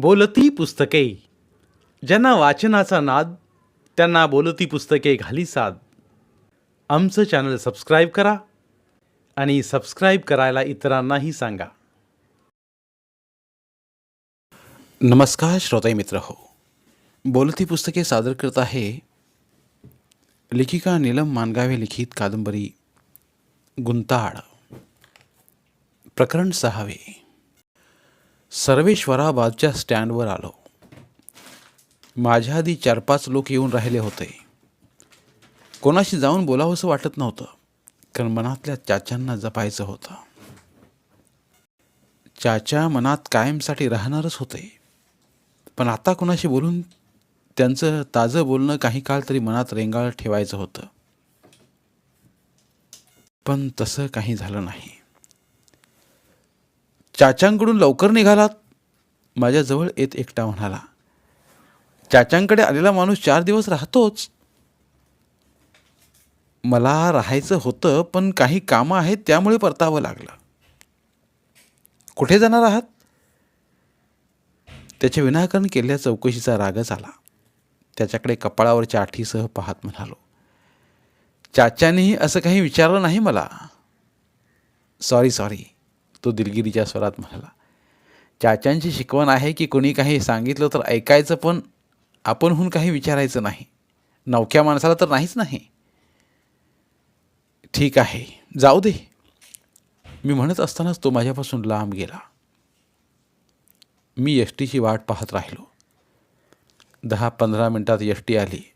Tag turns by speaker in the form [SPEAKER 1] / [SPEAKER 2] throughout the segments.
[SPEAKER 1] बोलती पुस्तके. ज्यांना वाचनाचा नाद त्यांना बोलती पुस्तके घाली साद. आमचं चॅनल सबस्क्राईब करा आणि सबस्क्राईब करायला इतरांनाही सांगा. नमस्कार श्रोताई मित्र हो. बोलती पुस्तके सादर करत आहे लेखिका नीलम मानगावे लिखित कादंबरी गुंताळ. प्रकरण सहावे. सर्वेश्वराबादच्या स्टँडवर आलो. माझ्या आधी चार पाच लोक येऊन राहिले होते. कोणाशी जाऊन बोलावंसं वाटत नव्हतं कारण मनातल्या चाच्यांना जपायचं होतं. चाचा मनात कायमसाठी राहणारच होते. पण आता कोणाशी बोलून त्यांचं ताजं बोलणं काही काळ तरी मनात रेंगाळ ठेवायचं होतं. पण तसं काही झालं नाही. चाचांकडून लवकर निघालात? माझ्याजवळ येत एकटा म्हणाला. चाचांकडे आलेला माणूस चार दिवस राहतोच. मला राहायचं होतं पण काही कामं आहेत त्यामुळे परतावं लागलं. कुठे जाणार आहात? त्याच्या विनाकारण केलेल्या चौकशीचा रागच आला त्याच्याकडे कपाळावरच्या आठीसह पाहत म्हणालो. चाच्यांनीही असं काही विचारलं नाही मला. सॉरी सॉरी तो दिलगिरीच्या स्वरात म्हणाला चाच्यांची शिकवण आहे की कोणी काही सांगितलं तर ऐकायचं पण आपणहून काही विचारायचं नाही. नवख्या माणसाला तर नाहीच नाही. ठीक आहे जाऊ दे. मी म्हणत असतानाच तो माझ्यापासून लांब गेला. मी एस टीची वाट पाहत राहिलो. दहा पंधरा मिनटात एस टी आली.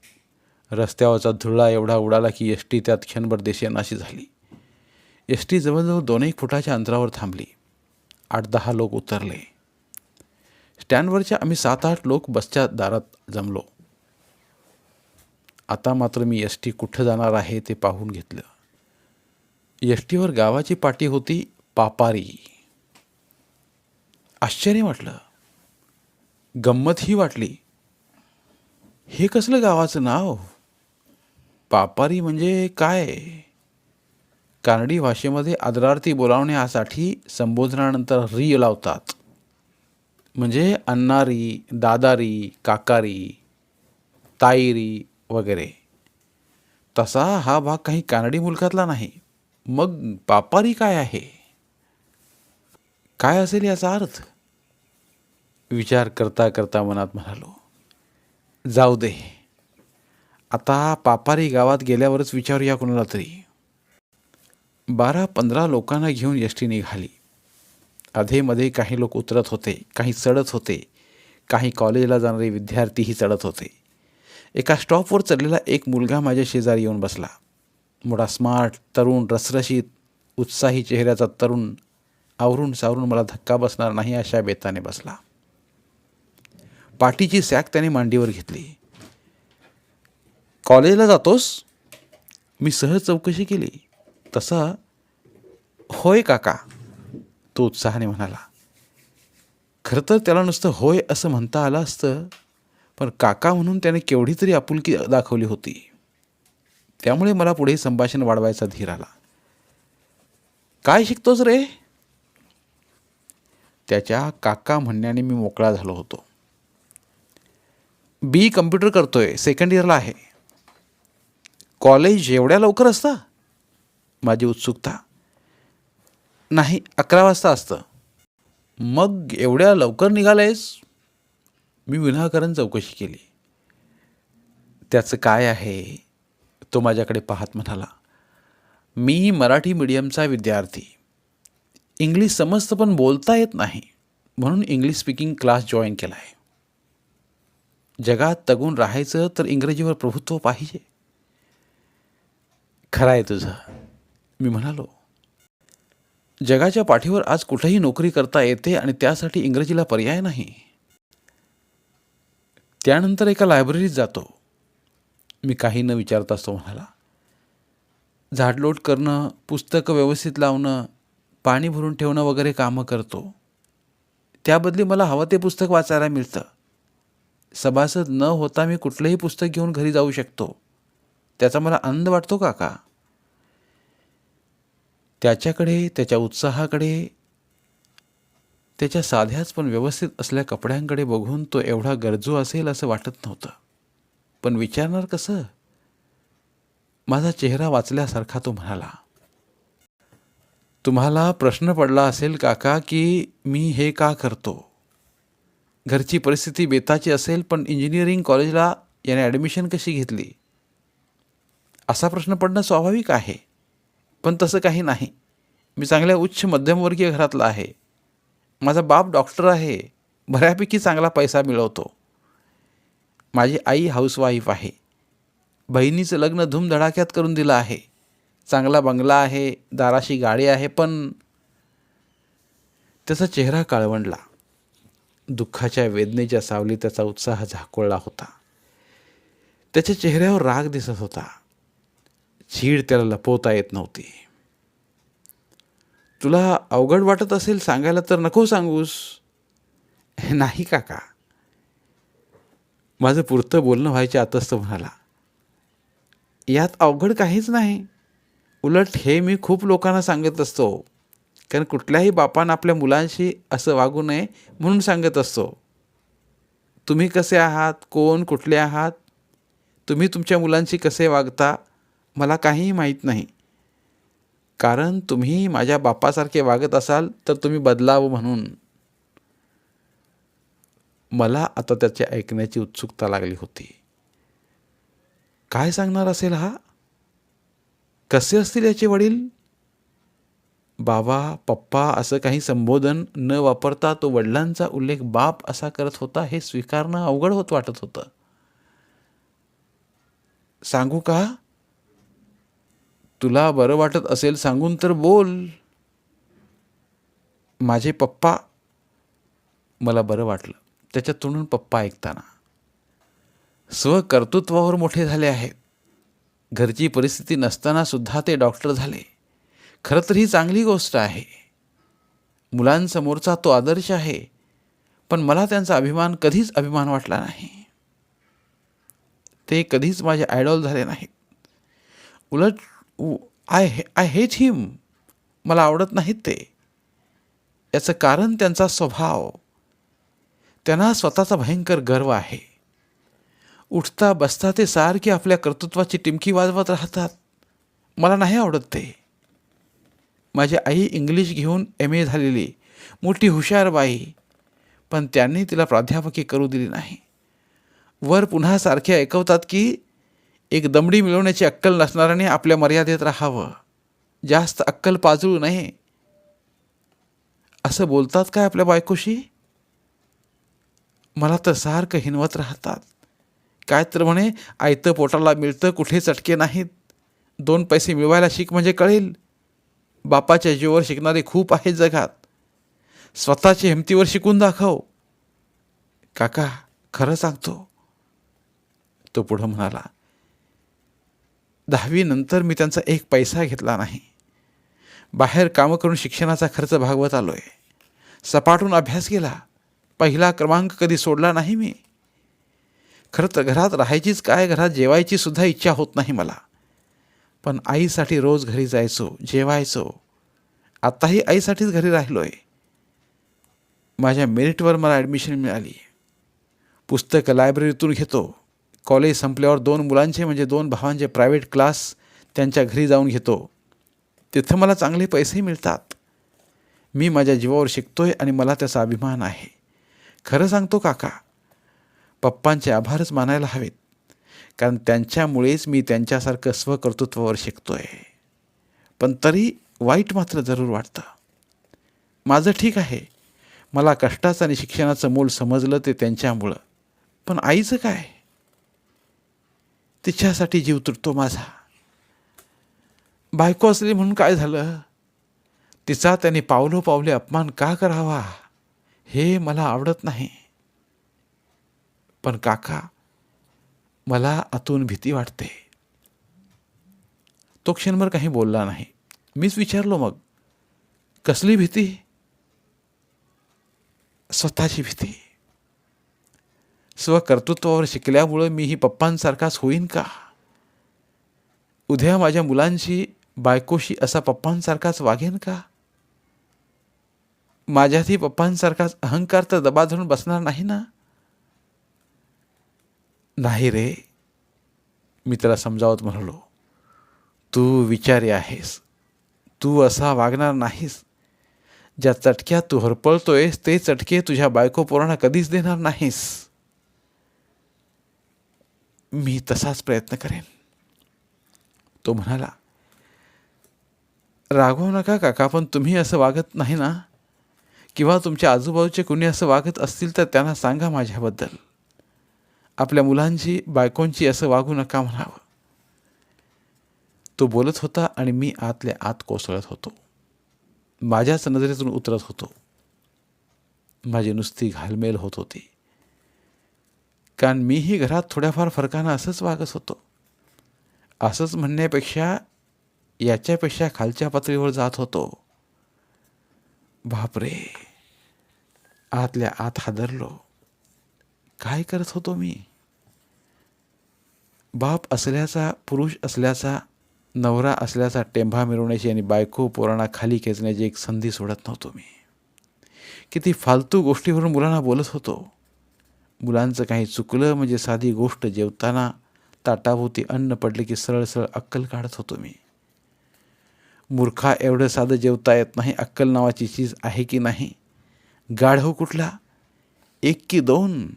[SPEAKER 1] रस्त्यावरचा धुळा एवढा उडाला की एस टी त्यात क्षणभर देशेनाशी झाली. एस टी जवळजवळ दोन एक फुटाच्या अंतरावर थांबली. आठ दहा लोक उतरले. स्टँडवरच्या आम्ही सात आठ लोक बसच्या दारात जमलो. आता मात्र मी एस टी कुठं जाणार आहे ते पाहून घेतलं. एस टीवर गावाची पाटी होती पापारी. आश्चर्य वाटलं. गंमतही वाटली. हे कसलं गावाचं नाव? पापारी म्हणजे काय? कानडी भाषेमध्ये आदरार्थी बोलावण्यासाठी संबोधनानंतर री लावतात. म्हणजे अण्णारी दादारी काकारी ताईरी वगैरे. तसा हा भाग काही कानडी मुलकातला नाही. मग पापारी काय आहे? काय असेल याचा अर्थ? विचार करता करता मनात म्हणालो जाऊ दे. आता पापारी गावात गेल्यावरच विचारूया कुणाला तरी. बारा पंधरा लोकांना घेऊन एस टी निघाली. अधेमध्ये काही लोक उतरत होते काही चढत होते काही कॉलेजला जाणारे विद्यार्थीही चढत होते. एका स्टॉपवर चढलेला एक मुलगा माझ्या शेजारी येऊन बसला. मोठा स्मार्ट तरुण रसरशीत उत्साही चेहऱ्याचा तरुण आवरून सावरून मला धक्का बसणार नाही अशा बेताने बसला. पाठीची सॅक त्याने मांडीवर घेतली. कॉलेजला जातोस? मी सहज चौकशी केली. तसा होय काका तो उत्साहाने म्हणाला. खरं तर त्याला नुसतं होय असं म्हणता आलं असतं पण काका म्हणून त्याने केवढी तरी आपुलकी दाखवली होती. त्यामुळे मला पुढे संभाषण वाढवायचा धीर आला. काय शिकतोस रे? त्याच्या काका म्हणण्याने मी मोकळा झालो होतो. बी कम्प्युटर करतोय सेकंड इयरला आहे. कॉलेज एवढ्या लवकर असतं? माझी उत्सुकता? नाही अकरा वाजता असतं. मग एवढ्या लवकर निघालायस? मी विनाकारण चौकशी केली. त्याचं काय आहे? तो माझ्याकडे पाहत म्हणाला मी मराठी मीडियमचा विद्यार्थी. इंग्लिश समजतं पण बोलता येत नाही. म्हणून इंग्लिश स्पीकिंग क्लास जॉईन केला आहे जगात तगून राहायचं तर इंग्रजीवर प्रभुत्व पाहिजे. खरं आहे तुझं. मी म्हणालो जगाच्या पाठीवर आज कुठेही नोकरी करता येते आणि त्यासाठी इंग्रजीला पर्याय नाही. त्यानंतर एका लायब्ररीत जातो. मी काही न विचारता असतो म्हणाला झाडलोट करणं पुस्तकं व्यवस्थित लावणं पाणी भरून ठेवणं वगैरे कामं करतो. त्याबदली मला हवं ते पुस्तक वाचायला मिळतं. सभासद न होता मी कुठलंही पुस्तक घेऊन घरी जाऊ शकतो. त्याचा मला आनंद वाटतो काका. त्याच्याकडे त्याच्या उत्साहाकडे त्याच्या साध्याच पण व्यवस्थित असल्या कपड्यांकडे बघून तो एवढा गरजू असेल असं वाटत नव्हतं. पण विचारणार कसं? माझा चेहरा वाचल्यासारखा तो म्हणाला तुम्हाला प्रश्न पडला असेल काका की मी हे का करतो? घरची परिस्थिती बेताची असेल पण इंजिनिअरिंग कॉलेजला याने ॲडमिशन कशी घेतली? असा प्रश्न पडणं स्वाभाविक आहे. पण तसं काही नाही. मी चांगल्या उच्च मध्यमवर्गीय घरातला आहे. माझा बाप डॉक्टर आहे. बऱ्यापैकी चांगला पैसा मिळवतो. माझी आई हाऊसवाईफ आहे. बहिणीचं लग्न धूमधडाक्यात करून दिलं आहे. चांगला बंगला आहे दाराशी गाडी आहे पण त्याचा चेहरा काळवंडला. दुःखाच्या वेदनेच्या सावली त्याचा उत्साह झाकोळला होता. त्याच्या चेहऱ्यावर राग दिसत होता. चीड त्याला लपवता येत नव्हती. तुला अवघड वाटत असेल सांगायला तर नको सांगूस. नाही काका. माझं पुरतं बोलणं व्हायचे आतच तो म्हणाला यात अवघड काहीच नाही. उलट हे मी खूप लोकांना सांगत असतो. कारण कुठल्याही बापानं आपल्या मुलांशी असं वागू नये म्हणून सांगत असतो. तुम्ही कसे आहात? कोण? कुठले आहात? तुम्ही तुमच्या मुलांशी कसे वागता? मला काहीही माहीत नाही. कारण तुम्ही माझ्या बापासारखे वागत असाल तर तुम्ही बदलावं म्हणून. मला आता त्याचे ऐकण्याची उत्सुकता लागली होती. काय सांगणार असेल हा? कसे असतील याचे वडील? बाबा पप्पा असं काही संबोधन न वापरता तो वडिलांचा उल्लेख बाप असा करत होता हे स्वीकारणं अवघड होत वाटत होतं. सांगू का? तुला बरं वाटत असेल सांगून तर बोल. माझे पप्पा मला बरं वाटलं. त्याच्या तोंडून पप्पा ऐकताना. स्वकर्तृत्वावर मोठे झाले आहेत घरची परिस्थिती नसताना सुद्धा ते डॉक्टर झाले. खरं तर ही चांगली गोष्ट आहे. मुलांसमोरचा तो आदर्श आहे. पण मला त्यांचा अभिमान कधीच अभिमान वाटला नाही. ते कधीच माझे आयडॉल झाले नाहीत. उलट आय हे आय हेट हिम मला आवडत नाहीत ते. याचं कारण त्यांचा स्वभाव. त्यांना स्वतःचा भयंकर गर्व आहे. उठता बसता ते सारखे आपल्या कर्तृत्वाची टिमकी वाजवत राहतात. मला नाही आवडत ते. माझी आई इंग्लिश घेऊन एम ए झालेली. मोठी हुशार बाई. पण त्यांनी तिला प्राध्यापकी करू दिली नाही. वर पुन्हा सारखे ऐकवतात की एक दमडी मिळवण्याची अक्कल नसणाऱ्याने आपल्या मर्यादेत राहावं. जास्त अक्कल पाजळू नये. असं बोलतात काय आपल्या बायकोशी? मला तर सारखं हिनवत राहतात. काय तर म्हणे आयतं पोटाला मिळतं कुठे चटके नाहीत. दोन पैसे मिळवायला शिक म्हणजे कळेल. बापाच्या जीवावर शिकणारे खूप आहेत जगात. स्वतःच्या हिमतीवर शिकून दाखव. काका खरं सांगतो. तो पुढं म्हणाला दहावीनंतर मी त्यांचा एक पैसा घेतला नाही. बाहेर कामं करून शिक्षणाचा खर्च भागवत आलो आहे सपाटून अभ्यास केला. पहिला क्रमांक कधी सोडला नाही मी. खरं तर घरात राहायचीच काय घरात जेवायची सुद्धा इच्छा होत नाही मला. पण आईसाठी रोज घरी जायचो जेवायचो. आत्ताही आईसाठीच घरी राहिलो आहे माझ्या मेरिटवर मला ॲडमिशन मिळाली. पुस्तकं लायब्ररीतून घेतो. कॉलेज संपल्यावर दोन मुलांचे म्हणजे दोन भावांचे प्रायव्हेट क्लास त्यांच्या घरी जाऊन घेतो. तिथं मला चांगले पैसेही मिळतात. मी माझ्या जीवावर शिकतोय आणि मला त्याचा अभिमान आहे. खरं सांगतो काका पप्पांचे आभारच मानायला हवेत. कारण त्यांच्यामुळेच मी त्यांच्यासारखं स्वकर्तृत्वावर शिकतोय. पण तरी वाईट मात्र जरूर वाटतं. माझं ठीक आहे. मला कष्टाचं आणि शिक्षणाचं मूल समजलं ते त्यांच्यामुळं. पण आईचं काय? तिच्यासाठी जीव तुटतो माझा. बायको असली म्हणून काय झालं? तिचा त्याने पावलो पावले अपमान का करावा? हे मला आवडत नाही. पण काका मला आतून भीती वाटते. तो क्षणभर काही बोलला नाही. मीच विचारलो मग कसली भीती? स्वतःची भीती. स्वकर्तृत्वावर शिकल्यामुळं मीही पप्पांसारखाच होईन का? उद्या माझ्या मुलांशी बायकोशी असा पप्पांसारखाच वागेन का? माझ्यातही पप्पांसारखाच अहंकार तर दबा धरून बसणार नाही ना? नाही रे मी त्याला समजावत म्हणालो. तू विचारी आहेस. तू असा वागणार नाहीस. ज्या चटक्यात तू हरपळतोयस ते चटके तुझ्या बायको पोरांना कधीच देणार नाहीस. मी तसाच प्रयत्न करेन. तो म्हणाला रागवू नका काका पण तुम्ही असं वागत नाही ना? किंवा तुमच्या आजूबाजूचे कुणी असं वागत असतील तर त्यांना सांगा माझ्याबद्दल. आपल्या मुलांची बायकोंची असं वागू नका म्हणावं. तो बोलत होता आणि मी आतल्या आत कोसळत होतो. माझ्याच नजरेतून उतरत होतो. माझी नुसती घालमेल होत होती. कारण मीही घरात थोड्याफार फरकानं असंच वागत होतो. असंच म्हणण्यापेक्षा याच्यापेक्षा खालच्या पातळीवर जात होतो. बापरे! आतल्या आत हादरलो. काय करत होतो मी? बाप असल्याचा पुरुष असल्याचा नवरा असल्याचा टेंभा मिरवण्याची आणि बायको पोरांना खाली खेचण्याची एक संधी सोडत नव्हतो मी. किती फालतू गोष्टीवरून मुलांना बोलत होतो. मुलांचं काही चुकलं म्हणजे साधी गोष्ट जेवताना ताटाभोवती अन्न पडले की सरळ सरळ अक्कल काढत होतो मी. मूर्खा एवढं साधं जेवता येत नाही अक्कल नावाची चीज आहे की नाही? गाढव कुठला? एक की दोन.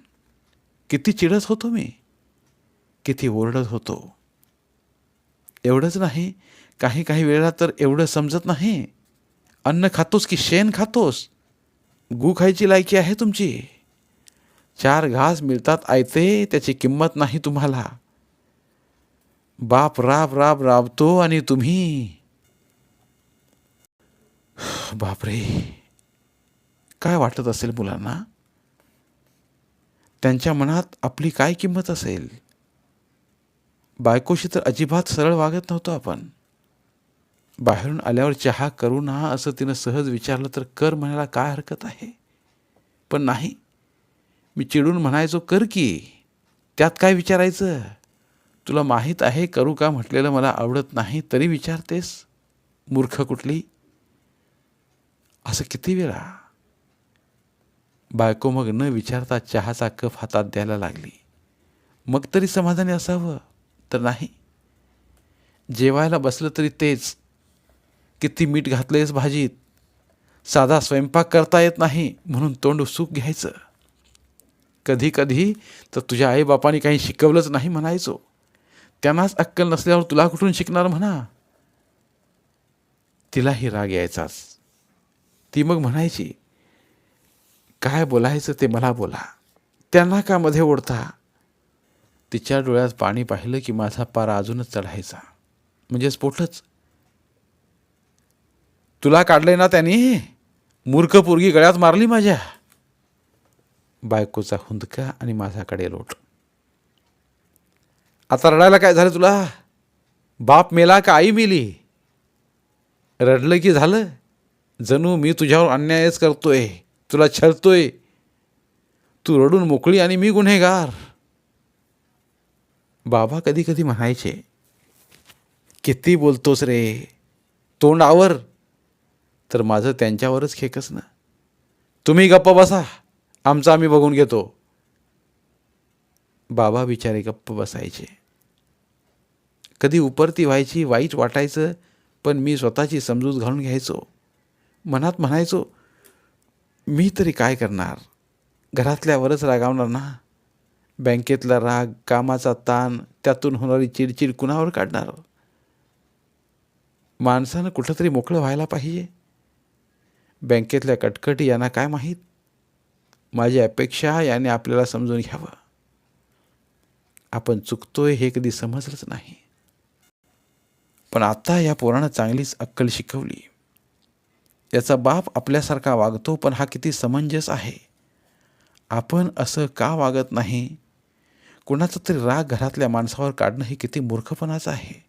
[SPEAKER 1] किती चिडत होतो मी. किती ओरडत होतो. एवढंच नाही काही काही वेळेला तर एवढं समजत नाही. अन्न खातोस की शेण खातोस? गू खायची लायकी आहे तुमची. चार घास मिळतात आयते त्याची किंमत नाही तुम्हाला. बाप राब राब राबतो आणि तुम्ही. बापरे. काय वाटत असेल मुलांना? त्यांच्या मनात आपली काय किंमत असेल? बायकोशी तर अजिबात सरळ वागत नव्हतो आपण. बाहेरून आल्यावर चहा करू ना असं तिनं सहज विचारलं तर कर म्हणायला काय हरकत आहे? पण नाही. मी चिडून म्हणायचो कर की त्यात काय विचारायचं? तुला माहीत आहे करू का म्हटलेलं मला आवडत नाही तरी विचारतेस मूर्ख कुठली? असं किती वेळा? बायको मग न विचारता चहाचा कप हातात द्यायला लागली. मग तरी समाधानी असावं तर नाही? जेवायला बसलं तरी तेच. किती मीठ घातलेस भाजीत? साधा स्वयंपाक करता येत नाही म्हणून तोंड सुख घ्यायचं. कधी कधी तर तुझ्या आईबापाने काही शिकवलंच नाही म्हणायचो. त्यांनाच अक्कल नसल्यावर तुला कुठून शिकणार म्हणा? तिलाही राग यायचाच. ती मग म्हणायची काय बोलायचं ते मला बोला. त्यांना का मध्ये ओढता? तिच्या डोळ्यात पाणी पाहिलं की माझा पारा अजूनच चढायचा. म्हणजे स्फोटच. तुला काढलंय ना त्यांनी? मूर्ख पोरगी गळ्यात मारली माझ्या. बायकोचा हुंदका आणि माझ्याकडे लोट. आता रडायला काय झालं तुला? बाप मेला का आई मेली? रडलं की झालं? जणू मी तुझ्यावर अन्यायच करतोय तुला छळतोय. तू रडून मोकळी आणि मी गुन्हेगार. बाबा कधी कधी म्हणायचे किती बोलतोस रे तोंड आवर तर माझं त्यांच्यावरच खेकच ना. तुम्ही गप्प बसा. आमचं आम्ही बघून घेतो. बाबा बिचारे गप्प बसायचे. कधी उपरती व्हायची वाईट वाटायचं पण मी स्वतःची समजूत घालून घ्यायचो. मनात म्हणायचो मी तरी काय करणार? घरातल्यावरच रागावणार ना? बँकेतला राग कामाचा ताण त्यातून होणारी चिडचिड कुणावर काढणार? माणसानं कुठंतरी मोकळं व्हायला पाहिजे. बँकेतल्या कटकटी यांना काय माहीत? माझी अपेक्षा याने आपल्याला समजून घ्यावं. आपण चुकतोय हे कधी समजलंच नाही. पण आता या पोरानं चांगलीच अक्कल शिकवली. याचा बाप आपल्यासारखा वागतो पण हा किती समंजस आहे. आपण असं का वागत नाही? कुणाचा तरी राग घरातल्या माणसावर काढणं हे किती मूर्खपणाचं आहे.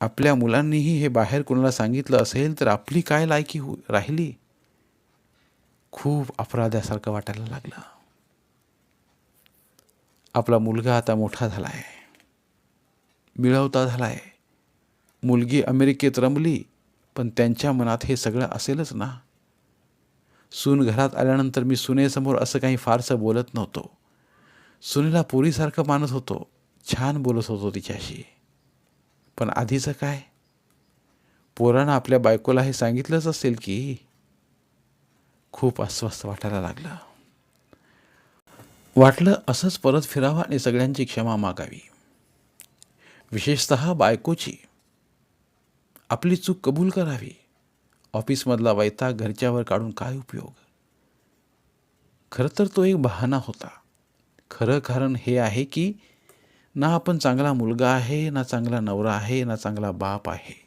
[SPEAKER 1] आपल्या मुलांनीही हे बाहेर कुणाला सांगितलं असेल तर आपली काय लायकी हो राहिली? खूप अपराध्यासारखं वाटायला लागलं. आपला मुलगा आता मोठा झाला आहे मिळवता झाला आहे मुलगी अमेरिकेत रमली पण त्यांच्या मनात हे सगळं असेलच ना? सून घरात आल्यानंतर मी सुनेसमोर असं काही फारसं बोलत नव्हतो. सुनेला पोरीसारखं मानत होतो छान बोलत होतो तिच्याशी. पण आधीचं काय? पोरानं आपल्या बायकोला हे सांगितलंच असेल की? खूप अस्वस्थ वाटायला लागलं. वाटलं असंच परत फिरावं आणि सगळ्यांची क्षमा मागावी. विशेषत बायकोची. आपली चूक कबूल करावी. ऑफिसमधला वैताग घरच्यावर काढून काय उपयोग? खरं तर तो एक बहाणा होता. खरं कारण हे आहे की ना आपण चांगला मुलगा आहे ना चांगला नवरा आहे ना चांगला बाप आहे.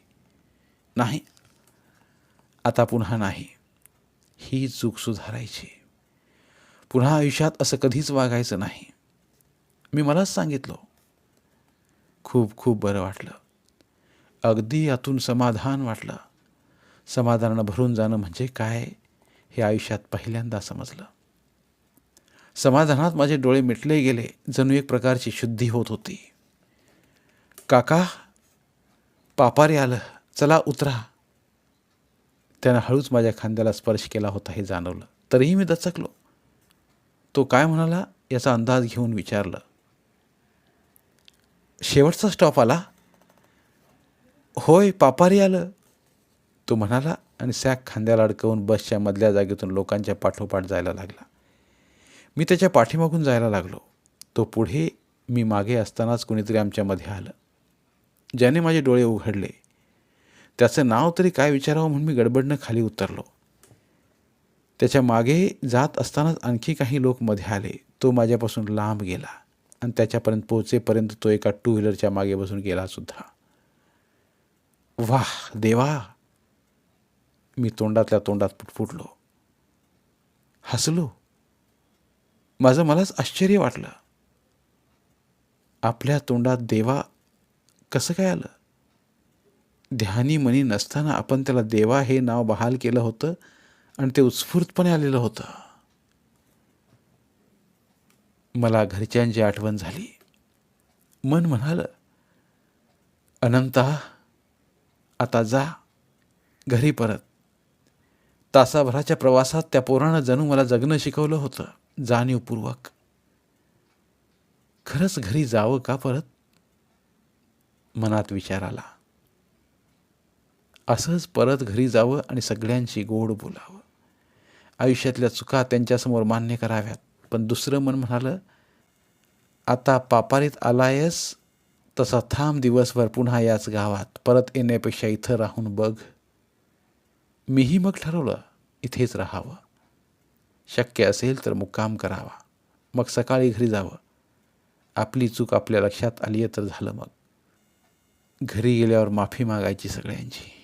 [SPEAKER 1] नाही. आता पुन्हा नाही. ही चूक सुधारायची. पुन्हा आयुष्यात असं कधीच वागायचं नाही. मी मलाच सांगितलं. खूप खूप बरं वाटलं. अगदी यातून समाधान वाटलं. समाधानानं भरून जाणं म्हणजे काय हे आयुष्यात पहिल्यांदा समजलं. समाधानात माझे डोळे मिटले गेले जणू एक प्रकारची शुद्धी होत होती. काका पापारे आलं. चला उतरा. त्यानं हळूच माझ्या खांद्याला स्पर्श केला होता हे जाणवलं. तरीही मी दचकलो. तो काय म्हणाला याचा अंदाज घेऊन विचारलं. शेवटचा स्टॉप आला. होय पापारी आलं. तो म्हणाला आणि सॅक खांद्याला अडकवून बसच्या मधल्या जागेतून लोकांच्या पाठोपाठ जायला लागला. मी त्याच्या पाठीमागून जायला लागलो. तो पुढे मी मागे असतानाच कुणीतरी आमच्यामध्ये आलं. ज्याने माझे डोळे उघडले. त्याचं नाव तरी काय विचारावं म्हणून मी गडबडनं खाली उतरलो. त्याच्यामागे जात असतानाच आणखी काही लोक मध्ये आले. तो माझ्यापासून लांब गेला आणि त्याच्यापर्यंत पोहोचेपर्यंत तो एका टू व्हीलरच्या मागे बसून गेला सुद्धा. वाह देवा! मी तोंडातल्या तोंडात फुटफुटलो हसलो. माझं मलाच आश्चर्य वाटलं. आपल्या तोंडात देवा कसं काय आलं? ध्यानी मनी नसताना आपण त्याला देवा हे नाव बहाल केलं होतं आणि ते उत्स्फूर्तपणे आलेलं होतं. मला घरच्यांची आठवण झाली. मन म्हणालं अनंता आता जा घरी परत. तासाभराच्या प्रवासात त्या पोरानं जणू मला जगणं शिकवलं होतं जाणीवपूर्वक. खरंच घरी जावं का परत? मनात विचार आला. असंच परत घरी जावं आणि सगळ्यांशी गोड बोलावं. आयुष्यातल्या चुका त्यांच्यासमोर मान्य कराव्यात. पण दुसरं मन म्हणालं आता पापारीत आलायस तसा थांब दिवसभर पुन्हा याच गावात. परत येण्यापेक्षा इथं राहून बघ. मीही मग ठरवलं इथेच राहावं. शक्य असेल तर मुक्काम करावा. मग सकाळी घरी जावं. आपली चूक आपल्या लक्षात आली आहे तर झालं मग. घरी गेल्यावर माफी मागायची सगळ्यांची.